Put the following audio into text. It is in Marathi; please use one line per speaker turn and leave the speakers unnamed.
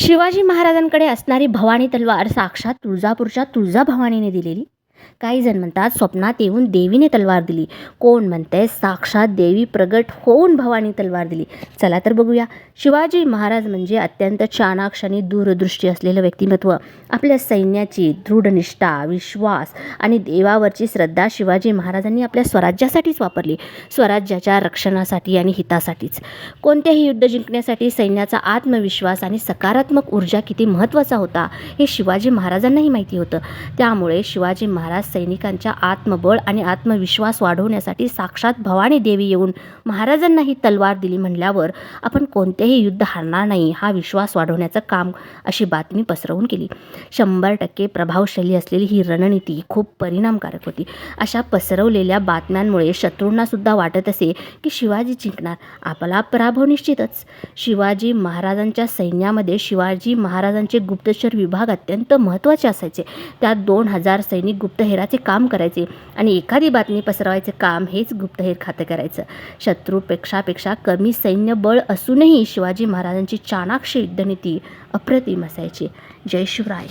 शिवाजी महाराजांकडे असणारी भवानी तलवार साक्षात तुळजापूरच्या तुळजाभवानीने दिलेली. काही जण म्हणतात स्वप्नात येऊन देवीने तलवार दिली. कोण म्हणते साक्षात देवी प्रगट होऊन भवानी तलवार दिली. चला तर बघूया. शिवाजी महाराज म्हणजे अत्यंत चाणाक्ष आणि दूरदृष्टी असलेलं व्यक्तिमत्व. आपल्या सैन्याची दृढनिष्ठा विश्वास आणि देवावरची श्रद्धा शिवाजी महाराजांनी आपल्या स्वराज्यासाठीच वापरली. स्वराज्याच्या रक्षणासाठी आणि हितासाठीच. कोणतेही युद्ध जिंकण्यासाठी सैन्याचा आत्मविश्वास आणि सकारात्मक ऊर्जा किती महत्त्वाचा होता हे शिवाजी महाराजांनाही माहिती होतं. त्यामुळे शिवाजी महाराज सैनिकांच्या आत्मबळ आणि आत्मविश्वास वाढवण्यासाठी साक्षात भवानी देवी येऊन महाराजांना ही तलवार दिली म्हणल्यावर आपण कोणतेही युद्ध हारणार नाही हा विश्वास वाढवण्याचं काम अशी बातमी पसरवून केली. शंभर टक्के प्रभावशाली असलेली ही रणनीती खूप परिणामकारक होती. अशा पसरवलेल्या बातम्यांमुळे शत्रूंना सुद्धा वाटत असे की शिवाजी जिंकणार. आपला पराभव निश्चितच. शिवाजी महाराजांच्या सैन्यामध्ये शिवाजी महाराजांचे गुप्तचर विभाग अत्यंत महत्त्वाचे असायचे. त्यात दोन हजार सैनिक गुप्त गुप्तहेराचे काम करायचे आणि एखादी बातमी पसरवायचे काम हेच गुप्तहेर खाते करायचं. शत्रूपेक्षापेक्षा कमी सैन्य बळ असूनही शिवाजी महाराजांची चाणाक्ष युद्धनीती अप्रतिम असायची. जय शिवराय.